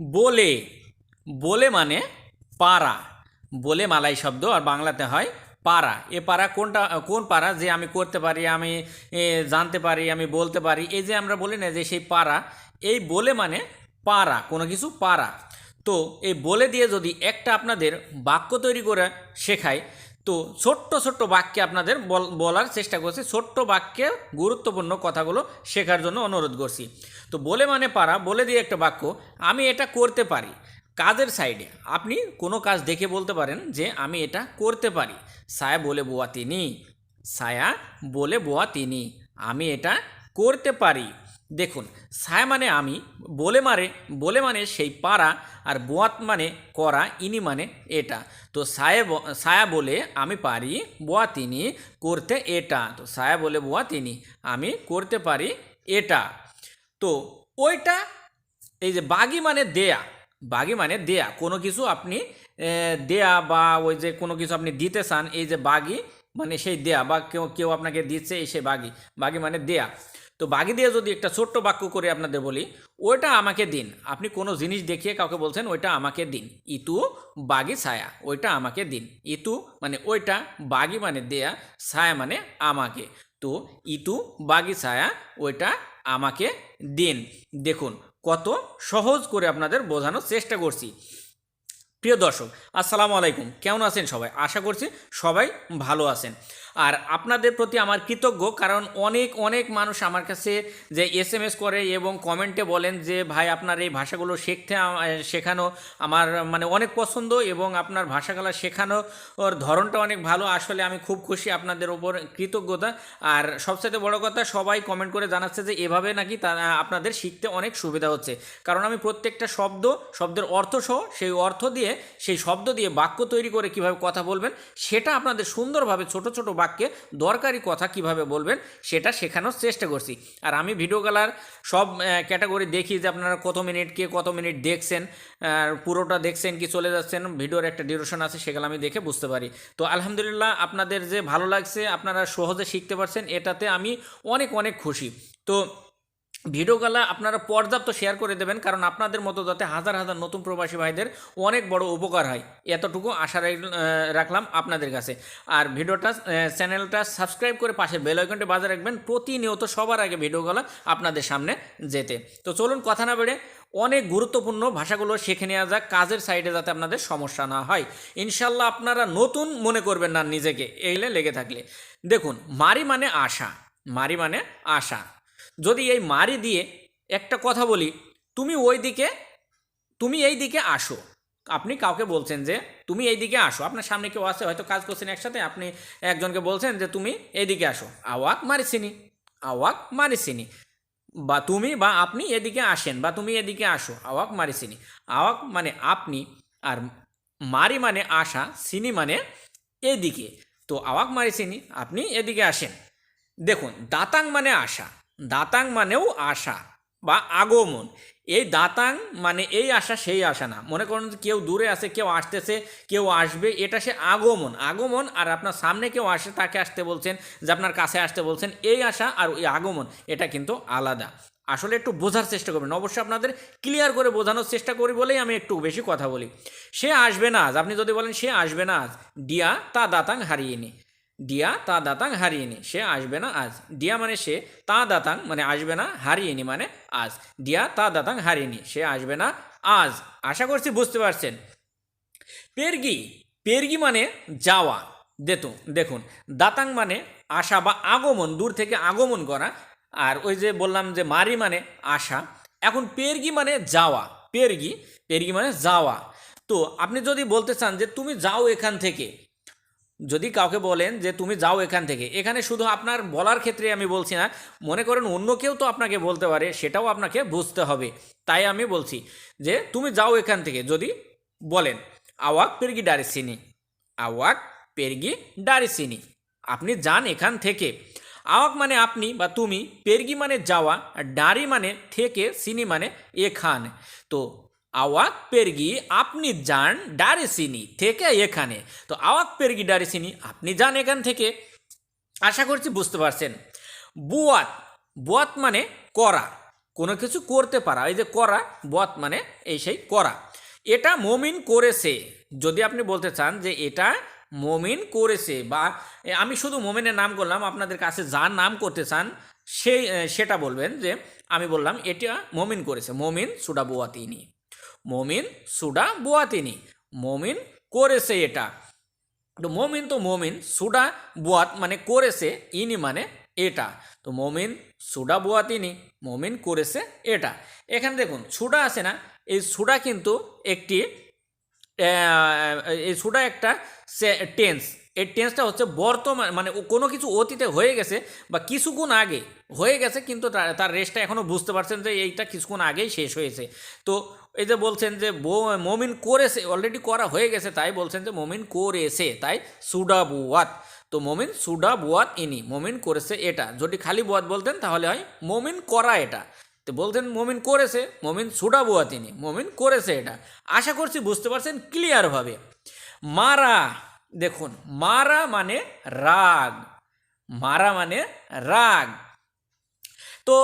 বলে বলে মানে পাড়া বলে মালাই শব্দ আর বাংলাতে হয় পাড়া এ পাড়া কোনটা, কোন পাড়া যে আমি করতে পারি, আমি জানতে পারি, আমি বলতে পারি, এই যে আমরা বলি না যে সেই পাড়া এই বলে মানে পাড়া কোনো কিছু পাড়া তো এই বলে দিয়ে যদি একটা আপনাদের বাক্য তৈরি করে শেখায় তো ছোট্ট ছোট্ট বাক্যে আপনাদের বল- বলার চেষ্টা করছি। ছোট্ট বাক্যে গুরুত্বপূর্ণ কথাগুলো শেখার জন্য অনুরোধ করছি। তো বলে মানে পারা, বলে দিয়ে একটা বাক্য, আমি এটা করতে পারি। কাজের সাইডে আপনি কোনো কাজ দেখে বলতে পারেন যে, আমি এটা করতে পারি। সায়া বলে বোয়া তিনি। সায়া বলে বোয়া তিনি। আমি এটা করতে পারি। দেখুন ছায়া মানে আমি, বলে মারে বলে মানে সেই পাড়া আর বোয়াত মানে করা, ইনি মানে এটা। তো ব- ছায়া বলে আমি পারি বোয়া তিনি করতে এটা। তো সায়া বলে বোয়া তিনি আমি করতে পারি এটা। তো ওইটা, এই যে বাগি মানে দেয়া, বাগি মানে দেয়া, কোনো কিছু আপনি দেয়া বা ওই যে কোনো কিছু আপনি দিতে চান, এই যে বাগি মানে সেই দেয়া, বা কেউ কেউ আপনাকে দিচ্ছে এই সেই বাগি বাগি মানে দেয়া। তো বাগি দিয়ে যদি একটা ছোট্ট বাক্য করে আপনাদের বলি, ওইটা আমাকে দিন। আপনি কোনো জিনিস দেখিয়ে কাউকে বলছেন, ওইটা আমাকে দিন। ইতু বাগি ছায়া, ওইটা আমাকে দিন। ইতু মানে ওইটা, বাগি মানে দেয়া, ছায়া মানে আমাকে। তো ইতু বাগি ছায়া, ওইটা আমাকে দিন। দেখুন, কত সহজ করে আপনাদের বোঝানোর চেষ্টা করছি। প্রিয় দর্শক, আসসালামু আলাইকুম। কেমন আছেন সবাই? আশা করছি সবাই ভালো আছেন। আর আপনাদের প্রতি আমার কৃতজ্ঞ, কারণ অনেক অনেক মানুষ আমার কাছে যে এস এম এস করে এবং কমেন্টে বলেন যে, ভাই, আপনার এই ভাষাগুলো শিখতে শেখানো আমার মানে অনেক পছন্দ এবং আপনার ভাষাগুলো শেখানো ওর ধরনটা অনেক ভালো। আসলে আমি খুব খুশি আপনাদের ওপর কৃতজ্ঞতা। আর সবচেয়ে বড় কথা, সবাই কমেন্ট করে জানাচ্ছে যে, এভাবে নাকি তা, আপনাদের শিখতে অনেক সুবিধা হচ্ছে। কারণ আমি প্রত্যেকটা শব্দ, শব্দের অর্থ সহ সেই অর্থ দিয়ে, সেই শব্দ দিয়ে বাক্য তৈরি করে কীভাবে কথা বলবেন, সেটা আপনাদের সুন্দরভাবে ছোট ছোট বাক্যে দরকারি কথা কীভাবে বলবেন সেটা শেখানোর চেষ্টা করছি। আর আমি ভিডিও ভিডিওগুলার সব ক্যাটাগরি দেখি যে আপনারা কত মিনিট কে কত মিনিট দেখছেন পুরোটা দেখছেন কি চলে যাচ্ছেন, ভিডিওর একটা ডিউরেশন আছে সেগুলো আমি দেখে বুঝতে পারি। তো আলহামদুলিল্লাহ আপনাদের যে ভালো লাগছে, আপনারা সহজে শিখতে পারছেন, এটাতে আমি অনেক অনেক খুশি। তো ভিডিওগুলো আপনারা পর্যাপ্ত শেয়ার করে দেবেন, কারণ আপনাদের মতো যাতে হাজার হাজার নতুন প্রবাসী ভাইদের অনেক বড় উপকার হয়। এতটুকু আশা রাখলাম আপনাদের কাছে। আর ভিডিওটা চ্যানেলটা সাবস্ক্রাইব করে পাশে বেল আইকনটি বাজে রাখবেন, প্রতিনিয়ত সবার আগে ভিডিওগুলো আপনাদের সামনে যেতে। তো চলুন কথা না বেড়ে অনেক গুরুত্বপূর্ণ ভাষাগুলো শিখে নেওয়া যাক, কাজের সাইডে যাতে আপনাদের সমস্যা না হয়। ইনশাল্লাহ আপনারা নতুন মনে করবেন না নিজেকে এইলে লেগে থাকলে। দেখুন, মারি মানে আশা, মারি মানে আশা। যদি এই মারি দিয়ে একটা কথা বলি, তুমি ওই দিকে, তুমি এই দিকে আসো। আপনি কাউকে বলছেন যে, তুমি এই দিকে আসো। আপনার সামনে কেউ আছে, হয়তো কাজ করছেন একসাথে, আপনি একজনকে বলছেন যে, তুমি এই দিকে আসো। আওয়াক মারিসিনি আওয়াক মারিসিনি। বা তুমি বা আপনি এদিকে আসেন, বা তুমি এদিকে আসো, আওয়াক মারিসিনি। আওয়াক মানে আপনি, আর মারি মানে আসা, সিনি মানে এদিকে। তো আওয়াক মারিসিনি, আপনি এদিকে আসেন। দেখুন, দাতাং মানে আশা। দাতাং মানেও আশা বা আগমন। এই দাতাং মানে এই আশা, সেই আশা না। মনে করুন কেউ দূরে আছে, কেউ আসতেছে, কেউ আসবে, এটা সে আগমন। আগমন আর আপনার সামনে কেউ আসে, তাকে আসতে বলছেন, যে আপনার কাছে আসতে বলছেন, এই আশা আর ওই আগমন, এটা কিন্তু আলাদা। আসলে একটু বোঝার চেষ্টা করবেন। অবশ্যই আপনাদের ক্লিয়ার করে বোঝানোর চেষ্টা করি বলেই আমি একটু বেশি কথা বলি। সে আসবে না আজ আপনি যদি বলেন সে আসবে না আজ ডিয়া তা দাতাং হারিয়ে নি। ডিয়া তা দাতাং হারিয়ে নি সে আসবে না আজ দিয়া মানে সে তা দাতাং মানে আসবে না হারিয়ে নি মানে আজ দিয়া তা দাতাং হারিয়ে নি সে আসবে না আজ আশা করছি বুঝতে পারছেন পেরগি পেরগি মানে যাওয়া দেতো দেখুন দাতাং মানে আসা বা আগমন দূর থেকে আগমন করা আর ওই যে বললাম যে মারি মানে আসা এখন পেরগি মানে যাওয়া পেরগি পেরগি মানে যাওয়া তো আপনি যদি বলতে চান যে তুমি যাও এখান থেকে যদি কাউকে বলেন যে তুমি যাও এখান থেকে, এখানে শুধু আপনার বলার ক্ষেত্রে আমি বলছি না, মনে করেন অন্য কেউ তো আপনাকে বলতে পারে, সেটাও আপনাকে বুঝতে হবে। তাই আমি বলছি যে তুমি যাও এখান থেকে, যদি বলেন, আওয়াক পেরগি ডারিসিনি আওয়াক পেরগি ডারিসিনি আপনি যান এখান থেকে। আওয়াক মানে আপনি বা তুমি, পেরগি মানে যাওয়া ডারি মানে থেকে, সিনি মানে এখান। তো আওয়াক পেরগি, আপনি যান ডারেসিনি থেকে এখানে। তো আওয়াক পেরগি ডারেসিনি আপনি যান এখান থেকে। আশা করছি বুঝতে পারছেন। বুয়াত বুয়াত মানে করা। কোনো কিছু করতে পারা। এই যে করা বত মানে এই সেই করা। এটা মমিন করেছে। যদি আপনি বলতে চান যে এটা মমিন করেছে বা আমি শুধু মমিনের নাম করলাম, আপনাদের কাছে যার নাম করতে চান, সেই, সেটা বলবেন যে, আমি বললাম এটা মমিন করেছে। মমিন সুডা বুয়াতিনি। মমিন সুডা বুয়াতিনি। মমিন করেছে এটা। তো মমিন তো মমিন, সুডা বুয়াত মানে করেছে ইনি মানে এটা। তো মমিন সুডা বুয়াতিনি, মমিন করেছে এটা। এখানে দেখুন, সুডা আছে না, এই সুডা কিন্তু একটি এই সুডা একটা টেন্স। এই টেন্সটা হচ্ছে বর্তমান মানে কোনো কিছু অতীতে হয়ে গেছে বা কিছুক্ষণ আগে হয়ে গেছে, কিন্তু তার রেসটা এখনও বুঝতে পারছেন যে এইটা কিছুক্ষণ আগেই শেষ হয়েছে। তো এই যে বলছেন যে মমিন করেছে অলরেডি করা হয়ে গেছে, তাই বলছেন যে মমিন করেছে তাই সুডা বুয়াত তো মমিন সুডা বুয়াত ইনি, মমিন করেছে এটা। যদি খালি বুয়াত বলতেন, তাহলে হয় মমিন করা এটা। তো বলতেন মমিন করেছে মমিন সুডা বুয়া তিনি মমিন করেছে এটা। আশা করছি বুঝতে পারছেন ক্লিয়ারভাবে মারা, দেখুন, মারা মানে রাগ। মারা মানে রাগ। তো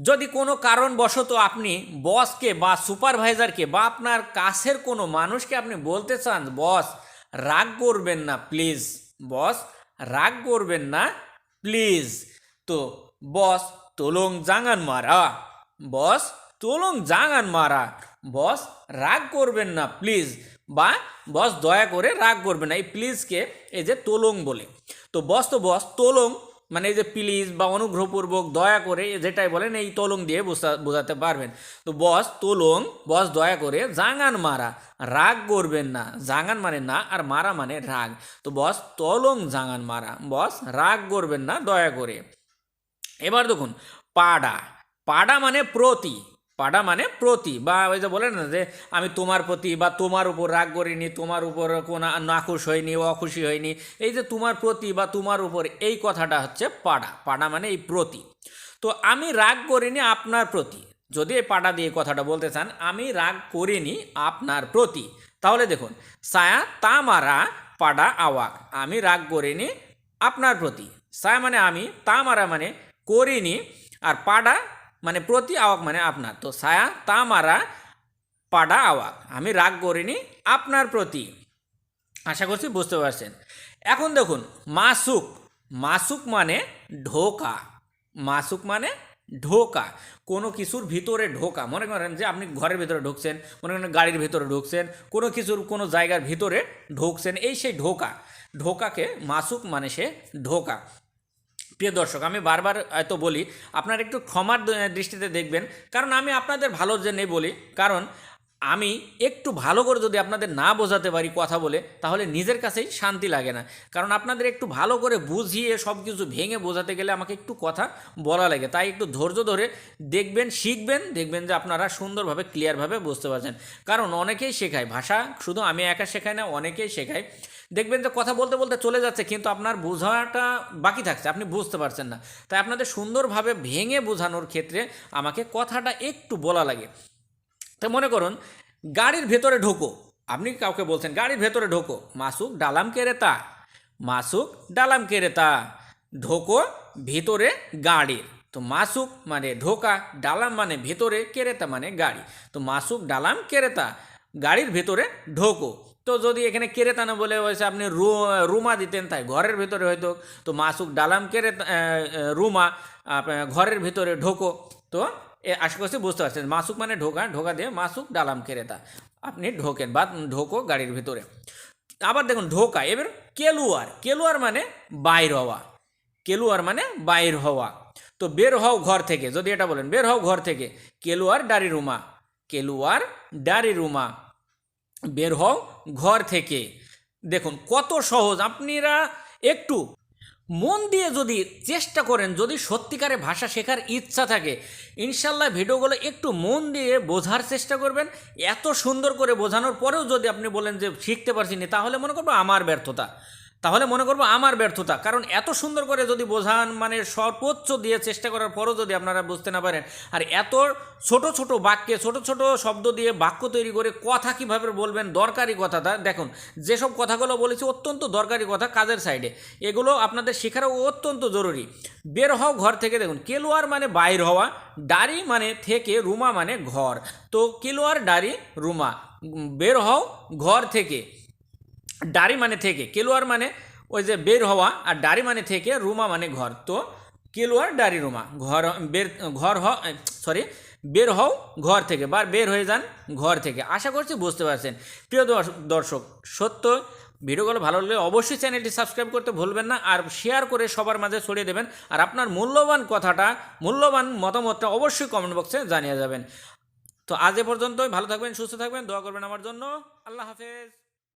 যদি কোনো কারণবশত আপনি বসকে বা সুপারভাইজারকে বা আপনার কাছের কোনো মানুষকে আপনি বলতে চান, বস, রাগ করবেন না, প্লিজ, বস, রাগ করবেন না, প্লিজ। তো, বস, তোলং জাঙান মারা। বস, তোলং জাঙান মারা। বস, রাগ করবেন না, প্লিজ। বা, বস, দয়া করে রাগ করবেন না। এই প্লিজকে এই যে, তোলং বলে। তো, বস তো, বস, তোলং মানে এই যে প্লিজ বা অনুগ্রহপূর্বক দয়া করে যেটাই বলেন এই তলং দিয়ে বোঝা- বোঝাতে পারবেন। তো বস তলং, বস দয়া করে জাঙান মারা, রাগ করবেন না। জাঙান মানে না আর মারা মানে রাগ। তো বস তলং জাঙান মারা, বস রাগ করবেন না দয়া করে। এবার দেখুন, পাডা পাডা মানে প্রতি। পাডা মানে প্রতি, বা ওই যে বলেন না যে আমি তোমার প্রতি বা তোমার উপর রাগ করিনি, তোমার উপর কোনো নাখুশ হয়নি অখুশি হয়নি এই যে তোমার প্রতি বা তোমার উপর এই কথাটা হচ্ছে পাডা পাডা মানে এই প্রতি। তো আমি রাগ করিনি আপনার প্রতি, যদি এই পাডা দিয়ে কথাটা বলতে চান, আমি রাগ করিনি আপনার প্রতি, তাহলে দেখুন, সায়া তামারা পাডা আওয়াক, আমি রাগ করিনি আপনার প্রতি, সায়া মানে আমি, তামারা মানে করিনি, আর পাডা মানে প্রতি আওয়াক মানে আপনার। তো সায়া, তামারা, পাডা আওয়াক। আমি রাগ করিনি, আপনার প্রতি। আশা করছি বুঝতে পারছেন। এখন দেখুন, মাসুক। মাসুক মানে ঢোকা। মাসুক মানে ঢোকা। কোনো কিছুর ভিতরে ঢোকা। মনে করেন যে আপনি ঘরের ভিতরে ঢুকছেন, মনে করেন গাড়ির ভিতরে ঢুকছেন, কোনো কিছুর, কোনো জায়গার ভিতরে ঢুকছেন, এই সেই ঢোকা। ঢোকাকে মাসুক মানে সে ঢোকা। প্রিয় দর্শক, আমি বারবার হয়তো বলি, আপনারা একটু ক্ষমার দৃষ্টিতে দেখবেন। কারণ আমি আপনাদের ভালোর জন্যই বলি, কারণ আমি একটু ভালো করে যদি আপনাদের না বোঝাতে পারি কথা বলে, তাহলে নিজের কাছেই শান্তি লাগে না। কারণ আপনাদের একটু ভালো করে বুঝিয়ে সব কিছু ভেঙে বোঝাতে গেলে আমাকে একটু কথা বলা লাগে। তাই একটু ধৈর্য ধরে দেখবেন, শিখবেন, দেখবেন যে আপনারা সুন্দরভাবে ক্লিয়ারভাবে বুঝতে পারছেন। কারণ অনেকেই শেখায়, ভাষা শুধু আমি একা শেখাই না, অনেকেই শেখায়। দেখবেন যে কথা বলতে বলতে চলে যাচ্ছে, কিন্তু আপনার বোঝাটা বাকি থাকছে, আপনি বুঝতে পারছেন না। তাই আপনাদের সুন্দরভাবে ভেঙে বোঝানোর ক্ষেত্রে আমাকে কথাটা একটু বলা লাগে। তো মনে করুন, গাড়ির ভেতরে ঢোকো। আপনি কাউকে বলছেন, গাড়ির ভেতরে ঢোকো। মাসুক ডালাম কেরেতা মাসুক ডালাম কেরেতা ঢোকো ভেতরে গাড়ির তো মাসুক মানে ঢোকা, ডালাম মানে ভেতরে কেরেতা মানে গাড়ি। তো মাসুক ডালাম কেরেতা গাড়ির ভেতরে ঢোকো। তো যদি এখানে কেরেতা না বলে হয়েছে আপনি রু রুমা দিতেন তাই ঘরের ভেতরে হয়তো তো মাসুক ডালাম আহ, রুমা ঘরের ভেতরে ঢোকো। তো আশা করছি বুঝতে পারছেন মাসুক মানে ঢোকা ঢোকা দিয়ে মাসুক ডালাম কেরেতা আপনি ঢোকেন বা ঢোকো গাড়ির ভিতরে। আবার দেখুন ঢোকা এবার কেলুয়ার কেলুয়ার মানে বাইর হওয়া কেলুয়ার মানে বাইর হওয়া। তো বের হও ঘর থেকে যদি এটা বলেন বের হও ঘর থেকে কেলুয়ার ডারি রুমা কেলুয়ার ডারি রুমা। বের হও ঘর থেকে। দেখুন, কত সহজ। আপনারা একটু মন দিয়ে যদি চেষ্টা করেন, যদি সত্যিকারে ভাষা শেখার ইচ্ছা থাকে ইনশাল্লাহ ভিডিওগুলো একটু মন দিয়ে বোঝার চেষ্টা করবেন। এত সুন্দর করে বোঝানোর পরেও যদি আপনি বলেন যে শিখতে পারছি না, তাহলে মনে করব আমার ব্যর্থতা। তাহলে মনে করব আমার ব্যর্থতা। কারণ এত সুন্দর করে যদি বোঝান মানে সর্বোচ্চ দিয়ে চেষ্টা করার পরও যদি আপনারা বুঝতে না পারেন, আর এত ছোট ছোট বাক্যে, ছোট ছোট শব্দ দিয়ে বাক্য তৈরি করে কথা কীভাবে বলবেন, দরকারি কথাটা, দেখুন, যেসব কথাগুলো বলেছি অত্যন্ত দরকারি কথা কাজের সাইডে এগুলো আপনাদের শেখারও অত্যন্ত জরুরি। বের হও ঘর থেকে, দেখুন, কেলোয়ার মানে বাইর হওয়া ডারি মানে থেকে, রুমা মানে ঘর। তো কেলোয়ার ডারি রুমা বের হও ঘর থেকে। ডারি মানে থেকে, কেলোয়ার মানে ওই যে বের হওয়া আর ডারি মানে থেকে, রুমা মানে ঘর। তো কেলোয়ার ডারি রুমা। ঘর, বের, ঘর হ সরি বের হও ঘর থেকে, বা বের হয়ে যান ঘর থেকে। আশা করছি বুঝতে পারছেন। প্রিয় দর্শ- দর্শক, সত্য ভিডিওগুলো ভালো লাগলে অবশ্যই চ্যানেলটি সাবস্ক্রাইব করতে ভুলবেন না আর শেয়ার করে সবার মাঝে ছড়িয়ে দেবেন। আর আপনার মূল্যবান কথাটা, মূল্যবান মতামতটা অবশ্যই কমেন্ট বক্সে জানিয়ে যাবেন। তো আজ এ পর্যন্তই, ভালো থাকবেন, সুস্থ থাকবেন, দোয়া করবেন আমার জন্য। আল্লাহ হাফেজ।